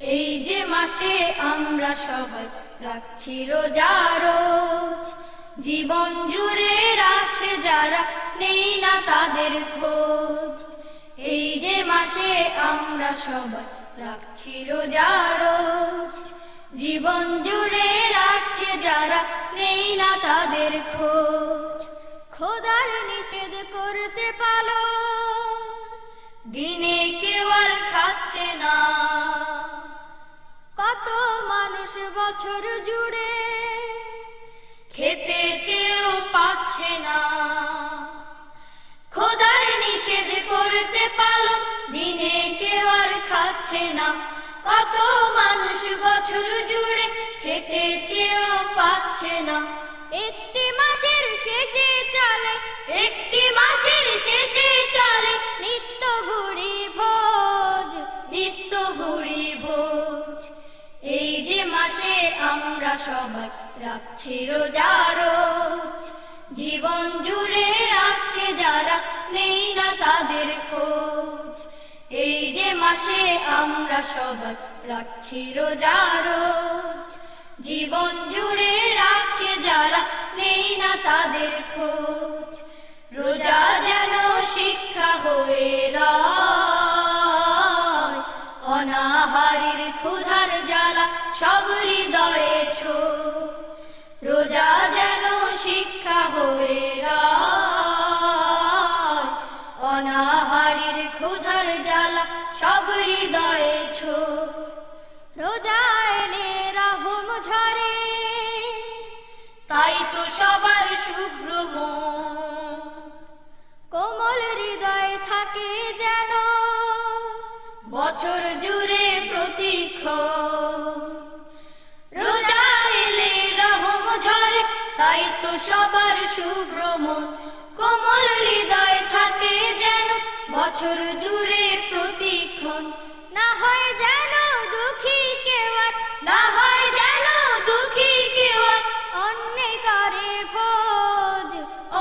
এই যে মাসে আমরা সবাই রাখছি রোজা রোজ, জীবন জুড়ে রাখছে যারা নেই না তাদের খোঁজ। এই যে মাসে আমরা সবাই রাখছি রোজা রোজ, জীবন জুড়ে রাখছে যারা নেই না তাদের খোঁজ। খোদার নিষেধ করতে পালো দিনে মানুষ বছর জুড়ে খেতে চেয়েও পাচ্ছে না। খোদার নিষেধ করতে পালন দিনে কেউ আর খাচ্ছে না। কত মানুষ বছর জুড়ে খেতে চেয়েও পাচ্ছে না। একটি মাসের শেষে চলে, একটি মাসের শেষে চলে, নিত্য মাসে আমরা সবাই রাখছি রোজা রোজ। জীবন জুড়ে রাখছে যারা নেই না তাদের খোঁজ। এই যে মাসে আমরা সবাই রাখছি রোজা রোজ। জীবন জুড়ে রাখছে যারা নেই না তাদের খোঁজ। রোজা ক্ষুধার জ্বালা, সব হৃদয়ে ছো। রোজা যেন শিক্ষা হয়ে অনাহারের ক্ষুধার জ্বালা, সব হৃদয়ে ছো। রোজা এলে রাহুম ঝরে, তাই তো সবার শুভ্র কোমল হৃদয় থাকে যেন, বছর জুড়ে এলে রহম ঝরে, তাই তো সবার কোমল হৃদয় থাকে যেন বছর জুড়ে প্রতীক্ষণ। না হয় যেন দুঃখী কেউ না হয় যেন দুঃখী কেউ অন্য করে ভোজ,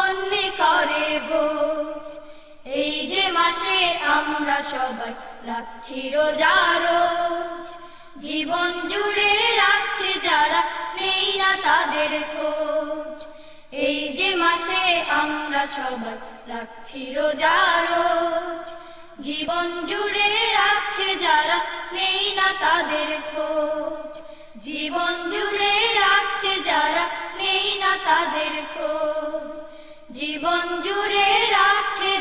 অন্য করে ভোজ। মাসে আমরা সবাই। রাখছি রোজা রোজ, জীবন জুড়ে রাখছে যারা, নেই না তাদের খোঁজ। এই যে মাসে আমরা সবাই রাখছি রোজা রোজ, জীবন জুড়ে রাখছে যারা, নেই না তাদের খোঁজ। জীবন জুড়ে রাখছে যারা, নেই না তাদের খোঁজ। জীবন জুড়ে রাখছে